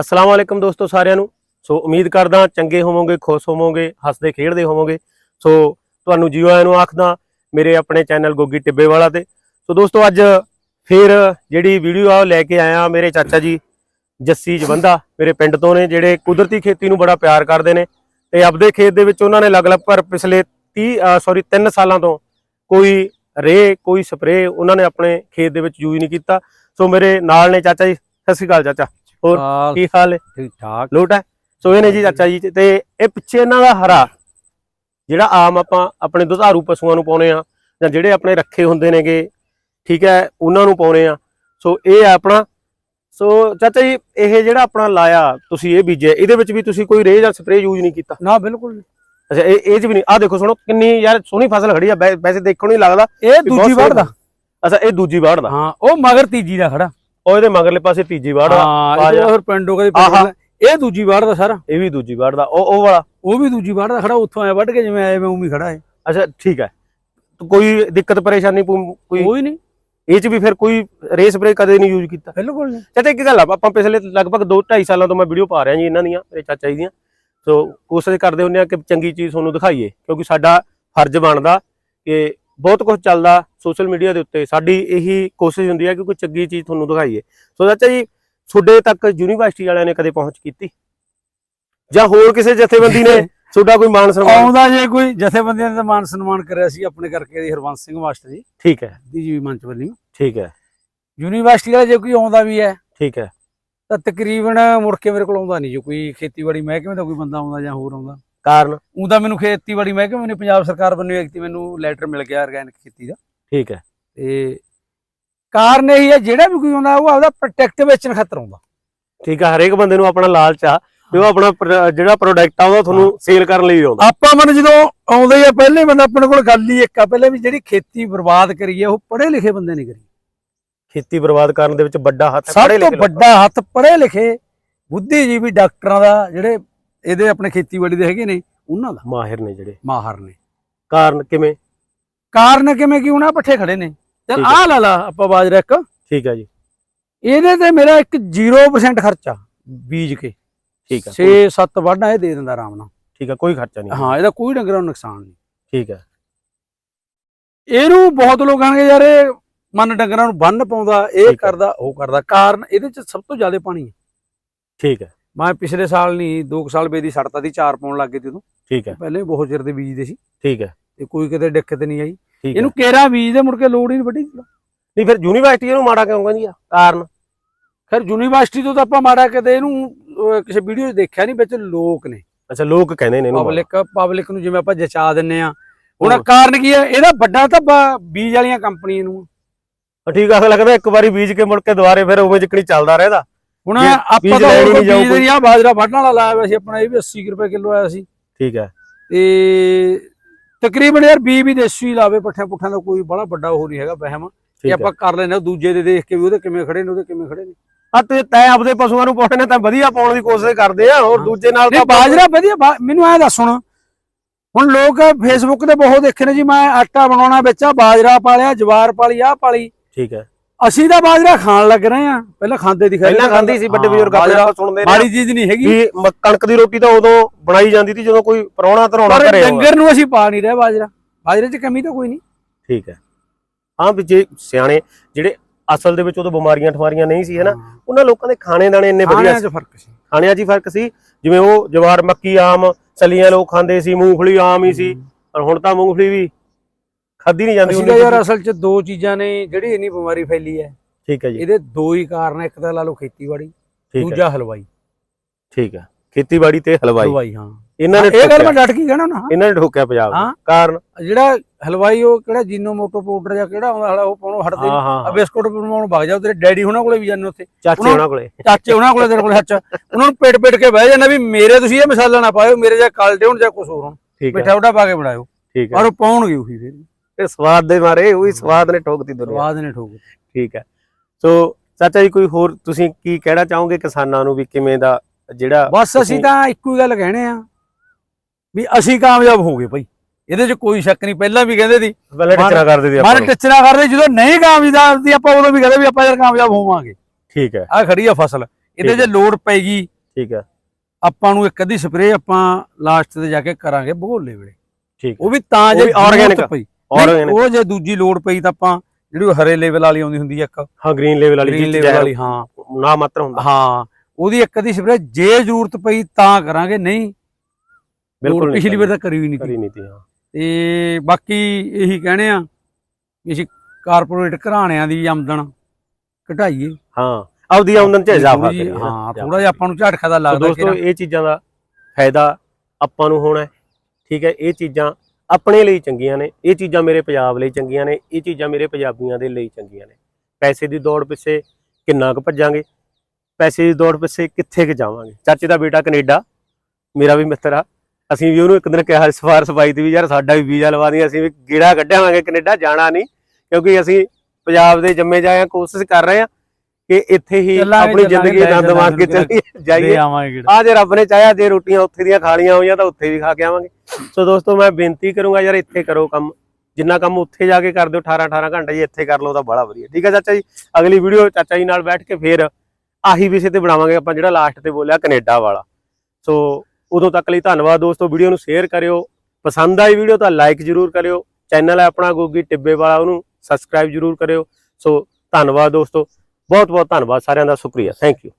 ਅਸਲਾਮ ਵਾਲੇਕਮ ਦੋਸਤੋ ਸਾਰਿਆਂ ਨੂੰ। ਸੋ ਉਮੀਦ ਕਰਦਾ ਚੰਗੇ ਹੋਵੋਗੇ, ਖੁਸ਼ ਹੋਵੋਗੇ, ਹੱਸਦੇ ਖੇਡਦੇ ਹੋਵੋਗੇ। ਸੋ ਤੁਹਾਨੂੰ ਜੀਓ ਆਇਆਂ ਨੂੰ ਆਖਦਾ, ਮੇਰੇ ਆਪਣੇ ਚੈਨਲ ਗੋਗੀ ਟਿੱਬੇ ਵਾਲਾ ਤੇ। ਸੋ ਦੋਸਤੋ ਅੱਜ ਫੇਰ ਜਿਹੜੀ ਵੀਡੀਓ ਆ ਉਹ ਲੈ ਕੇ ਆਇਆ ਮੇਰੇ ਚਾਚਾ ਜੀ ਜੱਸੀ ਜਵੰਦਾ, ਮੇਰੇ ਪਿੰਡ ਤੋਂ ਨੇ, ਜਿਹੜੇ ਕੁਦਰਤੀ ਖੇਤੀ ਨੂੰ ਬੜਾ ਪਿਆਰ ਕਰਦੇ ਨੇ। ਤੇ ਆਪਦੇ ਖੇਤ ਦੇ ਵਿੱਚ ਉਹਨਾਂ ਨੇ ਲਗਭਗ ਪਰ ਪਿਛਲੇ 30 ਸੌਰੀ 3 ਸਾਲਾਂ ਤੋਂ ਕੋਈ ਰੇ ਕੋਈ ਸਪਰੇ ਉਹਨਾਂ ਨੇ ਆਪਣੇ ਖੇਤ ਦੇ ਵਿੱਚ ਯੂਜ਼ ਨਹੀਂ ਕੀਤਾ। ਸੋ ਮੇਰੇ ਨਾਲ ਨੇ ਚਾਚਾ ਜੀ, ਸਤਿ ਸ਼੍ਰੀ ਅਕਾਲ ਚਾਚਾ। ਹੋਰ ਕੀ ਹਾਲ ਹੈ? ਠੀਕ ਠਾਕ ਲੋਟ ਹੈ? ਸੋ ਇਹ ਨੇ ਜੀ ਚਾਚਾ ਜੀ ਤੇ ਇਹ ਪਿੱਛੇ ਇਹਨਾਂ ਦਾ ਹਰਾ ਜਿਹੜਾ ਆਮ ਆਪਾਂ ਆਪਣੇ ਦੁਧਾਰੂ ਪਸ਼ੂਆਂ ਨੂੰ ਪਾਉਨੇ ਆ ਜਾਂ ਜਿਹੜੇ ਆਪਣੇ ਰੱਖੇ ਹੁੰਦੇ ਨੇਗੇ ਠੀਕ ਹੈ ਉਹਨਾਂ ਨੂੰ ਪਾਉਨੇ ਆ ਸੋ ਇਹ ਆ ਆਪਣਾ ਸੋ ਚਾਚਾ ਜੀ ਇਹ ਜਿਹੜਾ ਆਪਣਾ ਲਾਇਆ ਤੁਸੀਂ ਇਹ ਬੀਜਿਆ ਇਹਦੇ ਵਿੱਚ ਵੀ ਤੁਸੀਂ ਕੋਈ ਰੇ ਜਾਂ ਸਪਰੇ ਯੂਜ਼ ਨਹੀਂ ਕੀਤਾ? ਨਾ ਬਿਲਕੁਲ। ਅੱਛਾ ਇਹ ਇਹ ਚ ਵੀ ਨਹੀਂ। ਆ ਦੇਖੋ ਸੁਣੋ ਕਿੰਨੀ ਯਾਰ ਸੋਹਣੀ ਫਸਲ ਖੜੀ ਆ ਵੈ- ਵੈਸੇ ਦੇਖਣ ਨੂੰ ਹੀ ਲੱਗਦਾ ਇਹ ਵੀ ਬਹੁਤ ਦੂਜੀ ਵਾਰ ਦਾ। ਅੱਛਾ ਇਹ ਦੂਜੀ ਵਾੜ ਦਾ। ਹਾਂ ਉਹ ਮਗਰ ਤੀਜੀ ਦਾ ਖੜਾ। ਉਹ ਇਹਦੇ ਮਗਰਲੇ ਪਾਸੇ ਤੀਜੀ ਵਾੜ ਦਾ ਹਾਂ ਆ ਇਹ ਪਿੰਡੋਂ ਕਦੇ। ਪਿੰਡ ਇਹ ਦੂਜੀ ਵਾਰ ਦਾ ਸਾਰਾ। ਇਹ ਵੀ ਦੂਜੀ ਵਾੜ ਦਾ ਉਹ ਉਹ ਵਾਲਾ। ਉਹ ਵੀ ਦੂਜੀ ਵਾਰ ਦਾ ਖੜਾ ਉੱਥੋਂ ਆਇਆ ਵੱਢ ਕੇ ਜਿਵੇਂ ਆਏ ਮੈਂ ਉਵੇਂ ਖੜਾ ਹੈ। ਅੱਛਾ ਠੀਕ ਹੈ। ਕੋਈ ਦਿੱਕਤ ਪਰੇਸ਼ਾਨੀ ਕੋਈ ਕੋਈ ਨਹੀਂ। ਇਹ ਚ ਵੀ ਫਿਰ ਕੋਈ ਰੇ ਸਪਰੇ ਕਦੇ ਨਹੀਂ ਯੂਜ਼ ਕੀਤਾ। ਬਿਲਕੁਲ ਨਹੀਂ। ਚਾਚਾ ਇੱਕ ਗੱਲ ਆ ਆਪਾਂ ਪਿਛਲੇ ਲਗਭਗ 2 2.5 ਸਾਲਾਂ ਤੋਂ ਮੈਂ ਵੀਡੀਓ ਪਾ ਰਿਹਾ ਜੀ ਇਹਨਾਂ ਦੀਆਂ ਮੇਰੇ ਚਾਚਾ ਜੀ ਦੀਆਂ। ਸੋ ਕੋਸ਼ਿਸ਼ ਕਰਦੇ ਹੁੰਦੇ ਆ ਕਿ ਚੰਗੀ ਚੀਜ਼ ਤੁਹਾਨੂੰ ਦਿਖਾਈਏ ਕਿਉਂਕਿ ਸਾਡਾ ਫਰਜ਼ ਬਣਦਾ ਕਿ ਬਹੁਤ ਕੁਝ ਚੱਲਦਾ ਸੋਸ਼ਲ ਮੀਡੀਆ ਦੇ ਉੱਤੇ। ਸਾਡੀ ਇਹੀ ਕੋਸ਼ਿਸ਼ ਹੁੰਦੀ ਹੈ ਕਿ ਕੋਈ ਚੰਗੀ ਚੀਜ਼ ਤੁਹਾਨੂੰ ਦਿਖਾਈਏ। ਸੋ ਚਾਚਾ ਜੀ ਤੁਹਾਡੇ ਤੱਕ ਯੂਨੀਵਰਸਿਟੀ ਵਾਲਿਆਂ ਨੇ ਕਦੇ ਪਹੁੰਚ ਕੀਤੀ? ਜਾਂ ਹੋਰ ਕਿਸੇ ਜਥੇਬੰਦੀ ਨੇ ਤੁਹਾਡਾ ਕੋਈ ਮਾਨ ਸਨਮਾਨ? ਆਉਂਦਾ ਜੇ ਕੋਈ ਜਥੇਬੰਦੀਆਂ ਨੇ ਤਾਂ ਮਾਨ ਸਨਮਾਨ ਕਰਿਆ ਸੀ ਆਪਣੇ ਕਰਕੇ ਦੀ ਹਰਵੰਸ ਸਿੰਘ ਮਾਸਟਰ ਜੀ। ਠੀਕ ਹੈ। ਜੀ ਮੰਚ ਵੱਲੋਂ। ਠੀਕ ਹੈ। ਯੂਨੀਵਰਸਿਟੀ ਵਾਲਾ ਜੇ ਕੋਈ ਆਉਂਦਾ ਵੀ ਹੈ ਠੀਕ ਹੈ। ਤਾਂ ਤਕਰੀਬਨ ਮੁੜ ਕੇ ਮੇਰੇ ਕੋਲ ਆਉਂਦਾ ਨਹੀਂ ਜੇ ਕੋਈ ਖੇਤੀਬਾੜੀ ਮਹਿਕਮੇ ਦਾ ਕੋਈ ਬੰਦਾ ਆਉਂਦਾ ਜਾਂ ਹੋਰ ਆਉਂਦਾ। ਕਾਰਨ? ਉਹਦਾ ਮੈਨੂੰ ਖੇਤੀਬਾੜੀ ਮਹਿਕਮੇ ਨੇ ਪੰਜਾਬ ਸਰਕਾਰ ਵੱਲੋਂ ਇੱਕ ਮੈਨੂੰ ਲੈਟਰ ਮਿਲ ਗਿਆ ਆਰਗੈਨਿਕ ਖੇਤੀ ਦਾ। ਠੀਕ ਹੈ। ਤੇ ਕਾਰਨ ਇਹ ਹੈ ਜਿਹੜਾ ਵੀ ਕੋਈ ਆਉਂਦਾ ਉਹ ਆਪਦਾ ਪ੍ਰੋਟੈਕਟ ਵੇਚਣ ਖਾਤਰ ਆਉਂਦਾ। ਠੀਕ ਹੈ ਹਰੇਕ ਬੰਦੇ ਨੂੰ ਆਪਣਾ ਲਾਲਚ ਆ ਉਹ ਆਪਣਾ ਜਿਹੜਾ ਪ੍ਰੋਡਕਟ ਆ ਉਹਦਾ ਤੁਹਾਨੂੰ ਸੇਲ ਕਰਨ ਲਈ ਆਉਂਦਾ। ਆਪਾਂ ਮਨ ਜਦੋਂ ਆਉਂਦੇ ਆ ਪਹਿਲੇ ਬੰਦਾ ਆਪਣੇ ਕੋਲ ਗੱਲ ਹੀ ਇੱਕ ਆ ਪਹਿਲੇ ਵੀ ਜਿਹੜੀ ਖੇਤੀ ਬਰਬਾਦ ਕਰੀ ਹੈ ਉਹ ਪੜ੍ਹੇ ਲਿਖੇ ਬੰਦੇ ਨੇ ਕਰੀ। ਖੇਤੀ ਬਰਬਾਦ ਕਰਨ ਦੇ ਵਿੱਚ ਵੱਡਾ ਹੱਥ ਸਭ ਪੜ੍ਹੇ ਤੋਂ ਲਿਖੇ ਵੱਡਾ ਹੱਥ ਪੜ੍ਹੇ ਲਿਖੇ ਬੁੱਧੀਜੀਵੀ ਡਾਕਟਰਾਂ ਦਾ ਜਿਹੜੇ ਇਹਦੇ ਆਪਣੇ ਖੇਤੀਬਾੜੀ ਦੇ ਹੈਗੇ ਨੇ ਉਹਨਾਂ ਦਾ। ਮਾਹਿਰ ਨੇ ਜਿਹੜੇ। ਮਾਹਰ ਨੇ। ਕਾਰਨ ਕਿਵੇਂ? ਕਾਰਨ ਕਿਵੇਂ ਕਿ ਉਹਨਾਂ ਪੱਠੇ ਖੜੇ ਨੇ। ਚਲ ਠੀਕ ਹੈ। ਆਹ ਲਾ ਲਾ ਆਪਾਂ ਬਾਜਰਾ ਇੱਕ ਠੀਕ ਹੈ ਜੀ। ਇਹਦੇ ਤੇ ਮੇਰਾ ਇੱਕ 0% ਖਰਚਾ ਬੀਜ ਕੇ। ਠੀਕ ਹੈ 6-7 ਵਾਢਾਂ ਇਹ ਦੇ ਦਿੰਦਾ ਆਰਾਮ ਨਾਲ। ਠੀਕ ਹੈ ਕੋਈ ਖਰਚਾ ਨਹੀਂ। ਹਾਂ ਇਹਦਾ ਕੋਈ ਡੰਗਰਾਂ ਨੂੰ ਨੁਕਸਾਨ ਨਹੀਂ। ਠੀਕ ਹੈ। ਇਹਨੂੰ ਬਹੁਤ ਲੋਕ ਕਹਣਗੇ ਯਾਰ ਇਹ ਮਨ ਡੰਗਰਾਂ ਨੂੰ ਬੰਨ ਪਾਉਂਦਾ ਇਹ ਹੈ। ਕਰਦਾ ਉਹ ਕਰਦਾ। ਕਾਰਨ ਇਹਦੇ ਚ ਸਭ ਤੋਂ ਜ਼ਿਆਦਾ ਪਾਣੀ ਹੈ। ਠੀਕ ਹੈ। ਮੈਂ ਪਿਛਲੇ ਸਾਲ ਨਹੀਂ 2 ਸਾਲ ਬੇਦੀ ਸੜਤਾ ਦੀ ਚਾਰ ਪਾਉਣ ਲੱਗ ਤੇ ਉਦੋਂ। ਠੀਕ ਹੈ। ਪਹਿਲੇ ਬਹੁਤ ਚਿਰ ਦੇ ਬੀਜਦੇ ਸੀ। ਠੀਕ ਹੈ। ਤੇ ਕੋਈ ਕਿਤੇ ਦਿੱਕਤ ਨਹੀਂ ਆਈ। ਇਹਨੂੰ ਕੇਰਾ ਬੀਜ ਦੇ ਮੁੜ ਕੇ ਲੋੜ ਹੀ ਨਹੀਂ ਵੱਡੀ ਨਹੀਂ ਫਿਰ ਯੂਨੀਵਰਸਿਟੀ ਇਹਨੂੰ ਮਾੜਾ ਕਿਉਂ ਕਹਿੰਦੀ ਆ? ਕਾਰਨ? ਖੈਰ ਯੂਨੀਵਰਸਿਟੀ ਤੋਂ ਤਾਂ ਆਪਾਂ ਮਾੜਾ ਕਿਤੇ ਇਹਨੂੰ ਕਿਸੇ ਵੀਡੀਓ 'ਚ ਦੇਖਿਆ ਨਹੀਂ ਵਿੱਚ ਲੋਕ ਨੇ। ਅੱਛਾ ਲੋਕ ਕਹਿੰਦੇ ਨੇ ਇਹਨੂੰ। ਪਬਲਿਕ ਪਬਲਿਕ ਨੂੰ ਜਿਵੇਂ ਆਪਾਂ ਜਚਾ ਦਿੰਨੇ ਆ। ਹੁਣ। ਕਾਰਨ ਕੀ ਹੈ? ਇਹਦਾ ਵੱਡਾ ਧੱਬਾ ਬੀਜ ਵਾਲੀਆਂ ਕੰਪਨੀਆਂ ਨੂੰ। ਠੀਕ ਆ ਲੱਗਦਾ ਇੱਕ ਵਾਰੀ ਬੀਜ ਕੇ ਮੁੜ ਕੇ ਦੁਬਾਰੇ ਫਿਰ ਉਵੇਂ ਜਿੱਕਣੀ ਚੱਲਦਾ ਰਹਿੰਦਾ। ਹੁਣ ਆਪਾਂ ਤਾਂ ਹੀ ਹੋਰ ਬੀਜ। ਨਹੀਂ ਆ ਬਾਜਰਾ ਵੱਢਣ ਵਾਲਾ ਲਾਇਆ ਹੋਇਆ ਸੀ ਆਪਣਾ ਇਹ ਵੀ 80 ਕੁ ਰੁਪਏ ਕਿਲੋ ਆਇਆ ਸੀ। ਠੀਕ ਹੈ। ਤੇ ਤਕਰੀਬਨ ਯਾਰ ਬੀ ਵੀ ਦੇਸੀ ਲਾਵੇ ਪੱਠਿਆਂ ਪੁੱਠਿਆਂ ਦਾ ਕੋਈ ਬੜਾ ਵੱਡਾ ਉਹ ਨਹੀਂ ਹੈਗਾ ਵਹਿਮ। ਹੈ। ਆਪਾਂ ਕਰ ਲੈਨੇ ਦੂਜੇ ਦੇ ਦੇਖ ਕੇ ਵੀ ਉਹਦੇ ਕਿਵੇਂ ਖੜੇ ਨੇ ਉਹਦੇ ਕਿਵੇਂ ਖੜੇ ਨੇ। ਆ ਤੇ ਤੈ ਆਪਦੇ ਪਸ਼ੂਆਂ ਨੂੰ ਪਾਉਣੇ ਨੇ ਤਾਂ ਵਧੀਆ ਪਾਉਣ ਦੀ ਕੋਸ਼ਿਸ਼ ਕਰਦੇ ਆ ਹੋਰ ਹਾਂ। ਦੂਜੇ ਨਾਲ ਤਾਂ ਬਾਜਰਾ ਵਧੀਆ ਮੈਨੂੰ ਐ ਦੱਸ ਹੁਣ। ਹੁਣ ਲੋਕ ਫੇਸਬੁੱਕ ਤੇ ਬਹੁਤ ਦੇਖੇ ਨੇ ਜੀ ਮੈਂ ਆਟਾ ਬਣਾਉਣਾ ਵਿੱਚ ਆ ਬਾਜਰਾ ਪਾਲਿਆ ਜਵਾਰ ਪਾਲੀ ਆ ਪਾਲੀ। ਠੀਕ ਹੈ। ਅਸੀਂ ਤਾਂ ਬਾਜਰਾ ਖਾਣ ਲੱਗ ਰਹੇ ਆ ਪਹਿਲਾਂ ਖਾਂਦੇ ਦਿਖਾਈ ਪਹਿਲਾਂ ਖਾਂਦੀ ਸੀ ਵੱਡੇ ਬਜ਼ੁਰਗ ਆਪਣੇ ਬਾਜਰਾ ਨਾਲ। ਸੁਣਦੇ ਨੇ ਮਾੜੀ ਚੀਜ਼ ਨਹੀਂ ਹੈਗੀ। ਵੀ ਮ- ਕਣਕ ਦੀ ਰੋਟੀ ਤਾਂ ਉਦੋਂ ਬਣਾਈ ਜਾਂਦੀ ਸੀ ਜਦੋਂ ਕੋਈ ਪਰੌਣਾ ਧਰਾਉਣਾ ਪਰ ਘਰੇ ਆਉਂਦਾ। ਡੰਗਰ ਨੂੰ ਅਸੀਂ ਪਾ ਨਹੀਂ ਰਹੇ ਬਾਜਰਾ। ਬਾਜਰੇ 'ਚ ਕਮੀ ਤਾਂ ਕੋਈ ਨਹੀਂ। ਠੀਕ ਹੈ। ਹਾਂ ਵੀ ਜੇ ਸਿਆਣੇ ਜਿਹੜੇ ਅਸਲ ਦੇ ਵਿੱਚ ਉਦੋਂ ਬਿਮਾਰੀਆਂ ਠਮਾਰੀਆਂ ਨਹੀਂ ਸੀ ਹੈਨਾ ਉਹਨਾਂ ਲੋਕਾਂ ਦੇ ਖਾਣੇ ਦਾਣੇ ਇੰਨੇ ਵਧੀਆ ਖਾਣਿਆਂ ਸੀ। 'ਚ ਫ਼ਰਕ ਸੀ। ਖਾਣਿਆਂ 'ਚ ਹੀ ਫ਼ਰਕ ਸੀ। ਜਿਵੇਂ ਉਹ ਜਵਾਰ ਮੱਕੀ ਆਮ ਚਲੀਆਂ ਲੋਕ ਖਾਂਦੇ ਸੀ ਮੂੰਗਫਲੀ ਆਮ ਹੀ ਸੀ। ਪਰ ਹੁਣ ਤਾਂ ਮੂੰਗਫਲੀ ਵੀ ਖਾਦੀ ਨਹੀਂ ਜਾਂਦੀ ਅਸੀਂ ਤਾਂ ਯਾਰ ਅਸਲ 'ਚ ਦੋ ਚੀਜ਼ਾਂ ਨੇ ਜਿਹੜੀ ਇੰਨੀ ਬਿਮਾਰੀ ਫੈਲੀ ਹੈ। ਠੀਕ ਹੈ ਜੀ। ਇਹਦੇ ਦੋ ਹੀ ਕਾਰਨ ਹੈ, ਇੱਕ ਤਾਂ ਲਾ ਲਓ ਖੇਤੀਬਾੜੀ ਦੂਜਾ ਹਲਵਾਈ। ਠੀਕ ਹੈ। ਖੇਤੀਬਾੜੀ ਤੇ ਹਲਵਾਈ। ਹਲਵਾਈ ਹਾਂ। ਇਹਨਾਂ ਨੇ ਇਹ ਗੱਲ ਮੈਂ ਡਟ ਕੇ ਕਹਿਣਾ ਨਾ। ਇਹਨਾਂ ਨੇ ਠੋਕਿਆ ਪੰਜਾਬ। ਕਾਰਨ? ਜਿਹੜਾ ਹਲਵਾਈ ਉਹ ਕਿਹੜਾ ਜੀਨੋ ਮੋਟੋ ਪਾਊਡਰ ਜਾਂ ਕਿਹੜਾ ਆਉਂਦਾ ਹਲਾ ਉਹ ਪਾਉਣੋਂ ਹਟਦੇ ਆ ਬਿਸਕੁਟ ਬਣਾਉਣ ਵਗ ਜਾ ਤੇਰੇ ਡੈਡੀ ਹੁਣਾਂ ਕੋਲੇ ਵੀ ਜਾਂਦੇ ਉੱਥੇ। ਚਾਚੇ ਉਹਨਾਂ- ਉਹਨਾਂ ਕੋਲੇ। ਚਾਚੇ ਉਹਨਾਂ ਕੋਲੇ ਤੇਰੇ ਕੋਲੇ ਹੱਚ ਉਹਨਾਂ ਨੂੰ ਪੇਟ ਪੇਟ ਕੇ ਬਹਿ ਜਾਂਦਾ ਵੀ ਮੇਰੇ ਤੁਸੀਂ ਇਹ ਮਸਾਲਾ ਨਾ ਪਾਇਓ ਮੇਰੇ ਜਾਂ ਕਾਲਡੇ ਹੋਣ ਜਾਂ ਕੁਝ ਹੋਰ ਹੋਣ। ਮਿੱਠਾ ਉਹਦਾ ਪਾ ਕੇ ਬਣਾਇਓ। ਠੀਕ ਹੈ। ਔਰ ਉਹ ਪਾਉਣਗੇ ਉਹੀ ਫਿਰ। ਇਹ ਸਵਾਦ ਦੇ ਮਾਰੇ ਉਹੀ ਸਵਾਦ ਨੇ ਠੋਕਤੀ ਦੁਨੀਆ। ਸਵਾਦ ਨੇ ਠੋਕ ਠੀਕ ਹੈ। ਸੋ ਚਾਚਾ ਜੀ ਕੋਈ ਹੋਰ ਤੁਸੀਂ ਕੀ ਕਹਿਣਾ ਚਾਹੋਗੇ ਕਿਸਾਨਾਂ ਨੂੰ ਵੀ ਕਿਵੇਂ ਦਾ ਜਿਹੜਾ ਬਸ ਅਸੀਂ ਤਾਂ ਇੱਕੋ ਹੀ ਗੱਲ ਕਹਿਣੇ ਆ ਵੀ ਅਸੀਂ ਕਾਮਯਾਬ ਹੋ ਗਏ ਭਾਈ। ਇਹਦੇ 'ਚ ਕੋਈ ਸ਼ੱਕ ਨਹੀਂ। ਪਹਿਲਾਂ ਵੀ ਕਹਿੰਦੇ ਸੀ ਪਹਿਲਾਂ ਟਿਚਰਾ ਕਰਦੇ ਸੀ ਆਪਾਂ ਮਨ। ਟਿਚਰਾ ਕਰਦੇ ਜਦੋਂ ਨਹੀਂ ਕਾਮਯਾਬ ਸੀ ਆਪਾਂ ਉਦੋਂ ਵੀ ਕਹਿੰਦੇ ਵੀ ਆਪਾਂ ਯਾਰ ਕਾਮਯਾਬ ਹੋਵਾਂਗੇ। ਠੀਕ ਹੈ। ਆ ਖੜੀ ਆ ਫਸਲ। ਇਹਦੇ ਜੇ ਲੋੜ ਪੈਗੀ ਠੀਕ ਹੈ। ਆਪਾਂ ਨੂੰ ਇੱਕ ਅੱਧੀ ਸਪਰੇਅ ਆਪਾਂ ਲਾਸਟ ਤੇ ਜਾ ਕੇ ਕਰਾਂਗੇ ਭਗੋਲੇ ਵੇਲੇ। ਠੀਕ ਉਹ ਵੀ ਤਾਂ ਜੇ organic, ਪਈ। ਨਹੀਂ, ਉਹ ਜੇ ਦੂਜੀ ਲੋੜ ਪਈ ਤਾਂ ਆਪਾਂ ਜਿਹੜੀ ਹਰੇ ਲੈਵਲ ਵਾਲੀ ਆਉਂਦੀ ਹੁੰਦੀ ਇੱਕ। ਹਾਂ ਗ੍ਰੀਨ ਲੈਵਲ ਵਾਲੀ ਗ੍ਰੀਨ ਲੈਵਲ ਵਾਲੀ ਹਾਂ। ਨਾ ਮਾਤਰ ਹੁੰਦਾ। ਹਾਂ ਉਹਦੀ ਇੱਕ ਅੱਧੀ ਸਪਰੇਅ ਜੇ ਜ਼ਰੂਰਤ ਪਈ ਤਾਂ ਕਰਾਂਗੇ ਨਹੀਂ। ਬਿਲਕੁਲ ਪਿਛਲੀ ਵਾਰ ਤਾਂ ਕਰੀ ਵੀ ਨਹੀਂ ਕਰੀ ਨਹੀਂ ਤੀ ਹਾਂ। ਤੇ ਬਾਕੀ ਇਹੀ ਕਹਿਣੇ ਆ ਅਸੀਂ ਕਾਰਪੋਰੇਟ ਘਰਾਣਿਆਂ ਦੀ ਆਮਦਨ ਘਟਾਈਏ। ਹਾਂ ਆਪਦੀ ਆਮਦਨ ਚ ਇਜ਼ਾਫਾ ਕਰੀਏ ਹਾਂ ਥੋੜਾ ਜਿਹਾ ਆਪਾਂ ਨੂੰ ਝਟਕਾ ਦਾ ਲੱਗਦਾ ਦੋਸਤੋ ਇਹ ਚੀਜ਼ਾਂ ਦਾ ਫਾਇਦਾ ਆਪਾਂ ਨੂੰ ਹੋਣਾ ਠੀਕ ਹੈ ਇਹ ਚੀਜ਼ਾਂ ਆਪਣੇ ਲਈ ਚੰਗੀਆਂ ਨੇ, ਇਹ ਚੀਜ਼ਾਂ ਮੇਰੇ ਪੰਜਾਬ ਲਈ ਚੰਗੀਆਂ ਨੇ, ਇਹ ਚੀਜ਼ਾਂ ਮੇਰੇ ਪੰਜਾਬੀਆਂ ਦੇ ਲਈ ਚੰਗੀਆਂ ਨੇ। ਪੈਸੇ ਦੀ ਦੌੜ ਪਿੱਛੇ ਕਿੰਨਾ ਕੁ ਭੱਜਾਂਗੇ? ਪੈਸੇ ਦੀ ਦੌੜ ਪਿੱਛੇ ਕਿੱਥੇ ਕੁ ਜਾਵਾਂਗੇ? ਚਾਚੇ ਦਾ ਬੇਟਾ ਕੈਨੇਡਾ, ਮੇਰਾ ਵੀ ਮਿੱਤਰ ਆ। ਅਸੀਂ ਵੀ ਉਹਨੂੰ ਇੱਕ ਦਿਨ ਕਿਹਾ ਸਫਾਰਸ਼ ਪਾਈ ਦੀ ਵੀ, ਯਾਰ ਸਾਡਾ ਵੀ ਵੀਜ਼ਾ ਲਵਾ ਦੀ ਅਸੀਂ ਵੀ ਗੇੜਾ ਕੱਢਾਂਗੇ ਕੈਨੇਡਾ, ਜਾਣਾ ਨਹੀਂ। ਕਿਉਂਕਿ ਅਸੀਂ ਪੰਜਾਬ ਦੇ ਜੰਮੇ ਜਾਏ ਆ, ਕੋਸ਼ਿਸ਼ ਕਰ ਰਹੇ ਆ ਕਿ ਇੱਥੇ ਹੀ ਚੱਲਾਂਗੇ, ਆਪਣੀ ਚੱਲਾਂਗੇ, ਜ਼ਿੰਦਗੀ ਲੈ ਆਨੰਦ ਮਾਣ ਕੇ ਚੱਲਾਂਗੇ, ਜਾਈਏ। ਆ ਜੇ ਰੱਬ ਨੇ ਚਾਹਿਆ ਜੇ ਰੋਟੀਆਂ ਉੱਥੇ ਦੀਆਂ ਖਾ ਲੀਆਂ ਹੋਈਆਂ ਤਾਂ ਉੱਥੇ ਵੀ ਖਾ ਕੇ ਆਵਾਂਗੇ। ਸੋ ਦੋਸਤੋ ਮੈਂ ਬੇਨਤੀ ਕਰੂੰਗਾ ਯਾਰ ਇੱਥੇ ਕਰੋ ਕੰਮ। ਜਿੰਨਾ ਕੰਮ ਉੱਥੇ ਜਾ ਕੇ ਕਰਦੇ ਹੋ 18 18 ਘੰਟੇ ਜੀ ਇੱਥੇ ਕਰ ਲਓ ਤਾਂ ਬੜਾ ਵਧੀਆ। ਠੀਕ ਹੈ ਚਾਚਾ ਜੀ? ਅਗਲੀ ਵੀਡੀਓ ਚਾਚਾ ਜੀ ਨਾਲ ਬੈਠ ਕੇ ਫੇਰ ਆਹੀ ਵਿਸ਼ੇ ਤੇ ਬਣਾਵਾਂਗੇ ਆਪਾਂ ਜਿਹੜਾ ਲਾਸਟ ਤੇ ਬੋਲਿਆ ਕੈਨੇਡਾ ਵਾਲਾ। ਸੋ ਉਦੋਂ ਤੱਕ ਲਈ ਧੰਨਵਾਦ ਦੋਸਤੋ ਵੀਡੀਓ ਨੂੰ ਸ਼ੇਅਰ ਕਰਿਓ। ਪਸੰਦ ਆਈ ਵੀਡੀਓ ਤਾਂ ਲਾਈਕ ਜਰੂਰ ਕਰਿਓ। ਚੈਨਲ ਹੈ ਆਪਣਾ ਗੋਗੀ ਟਿੱਬੇ ਵਾਲਾ ਉਹਨੂੰ ਸਬਸਕ੍ਰਾਈਬ ਜਰੂਰ ਕਰਿਓ। ਸੋ ਧੰਨਵਾਦ ਦੋਸਤੋ। ਬਹੁਤ ਬਹੁਤ ਧੰਨਵਾਦ ਸਾਰਿਆਂ ਦਾ ਸ਼ੁਕਰੀਆ। Thank you